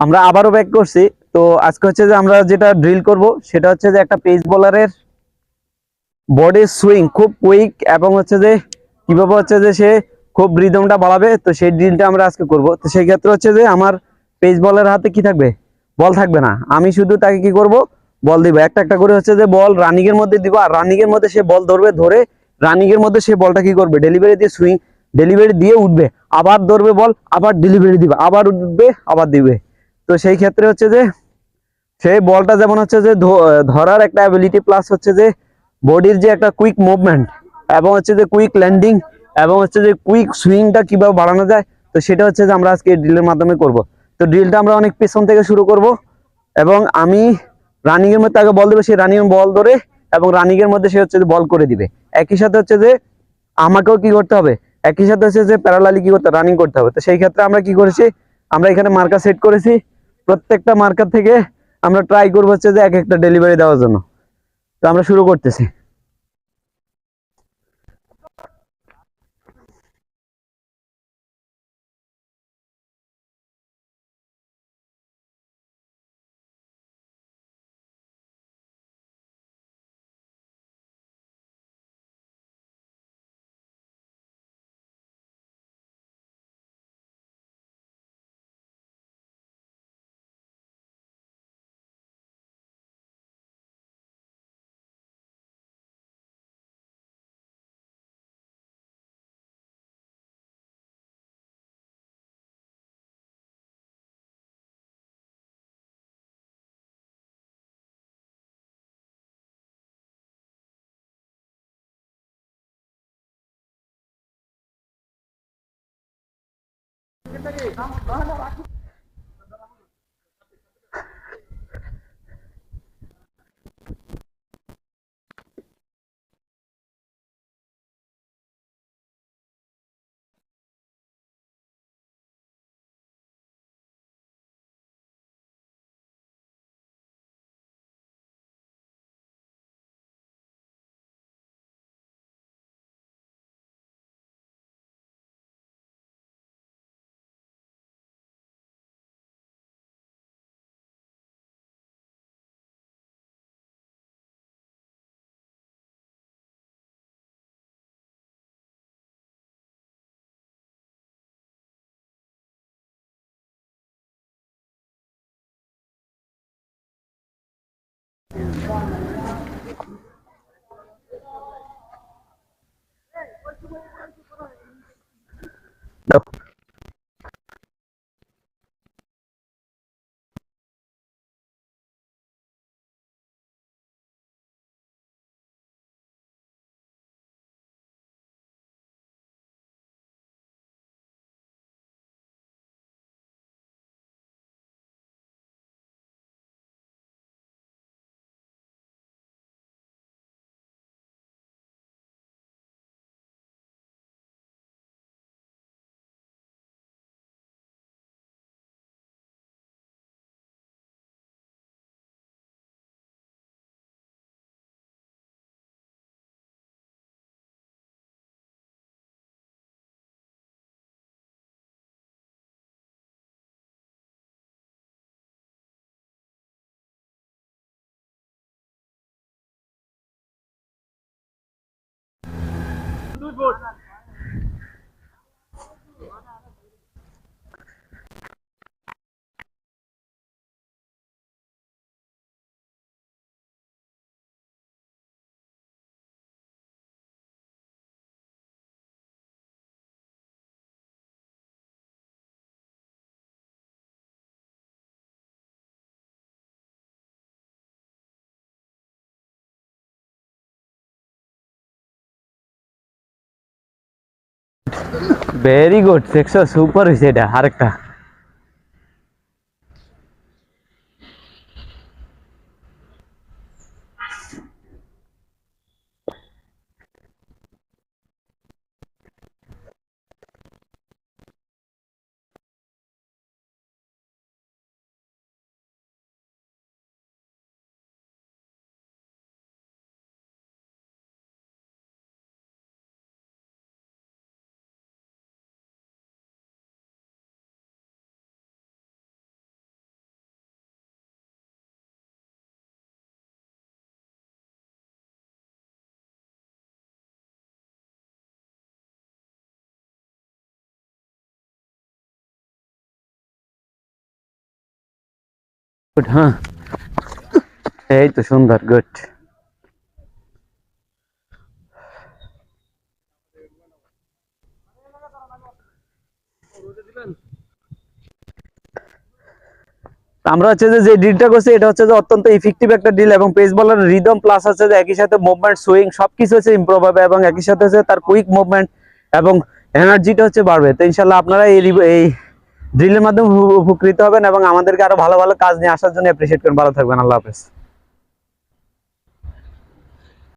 আমরা আবারও ব্যাক করছি। তো আজকে হচ্ছে যে আমরা যেটা ড্রিল করব, সেটা হচ্ছে যে একটা পেস বোলারের বডি সুইং খুব কুইক এবং হচ্ছে যে কীভাবে হচ্ছে যে সে খুব রিদমটা বাড়াবে, তো সেই ড্রিলটা আমরা আজকে করব। তো সেই ক্ষেত্রে হচ্ছে যে আমার পেস বলের হাতে কি থাকবে? বল থাকবে না। আমি শুধু তাকে কি করব? বল দিব। একটা একটা করে হচ্ছে যে বল রানিং এর মধ্যে দিব। আর রানিং এর মধ্যে সে বল ধরবে, ধরে রানিং এর মধ্যে সে বলটা কি করবে? ডেলিভারি দিয়ে সুইং ডেলিভারি দিয়ে উঠবে। আবার ধরবে বল, আবার ডেলিভারি দিবে। আবার উঠবে, আবার দিবে। তো সেই ক্ষেত্রে হচ্ছে যে সেই বলটা যেমন হচ্ছে যে ধরার একটা অ্যাবিলিটি প্লাস হচ্ছে যে বডির যে একটা কুইক মুভমেন্ট এবং হচ্ছে যে কুইক ল্যান্ডিং এবং হচ্ছে যে কুইক সুইংটা কীভাবে বাড়ানো যায়, তো সেটা হচ্ছে যে আমরা আজকে ড্রিলের মাধ্যমে করব। তো ড্রিলটা আমরা অনেক পেছন থেকে শুরু করব এবং আমি রানিং এর মধ্যে আগে বল দেবো, সেই রানিং বল ধরে এবং রানিংয়ের মধ্যে সে হচ্ছে যে বল করে দিবে। একই সাথে হচ্ছে যে আমাকেও কি করতে হবে? একই সাথে হচ্ছে যে প্যারালালি কি করতে রানিং করতে হবে। তো সেই ক্ষেত্রে আমরা কি করেছি? আমরা এখানে মার্কার সেট করেছি। প্রত্যেকটা মার্কার থেকে আমরা ট্রাই করব হচ্ছে যে এক একটা ডেলিভারি দেওয়ার জন্য। তো আমরা শুরু করতেছি। Cái gì không? good vote. Very good দেখছ সুপার হয়েছে এটা আরেকটা গুড হ্যাঁ এই তো সুন্দর গুড আমরা হচ্ছে যে ডিলটা করছি, এটা হচ্ছে যে অত্যন্ত ইফেক্টিভ একটা ডিল এবং পেস বলার রিদম প্লাস হচ্ছে যে একই সাথে মুভমেন্ট সুইং সবকিছু হচ্ছে ইমপ্রুভ হবে এবং একই সাথে হচ্ছে তার কুইক মুভমেন্ট এবং এনার্জিটা হচ্ছে বাড়বে। তো ইনশাল্লাহ আপনারা এই এই ড্রিলের মাধ্যমে উপ- উপকৃত হবেন এবং আমাদেরকে আরও ভালো ভালো কাজ নিয়ে আসার জন্য অ্যাপ্রিসিয়েট করেন। ভালো থাকবেন। আল্লাহ হাফেজ।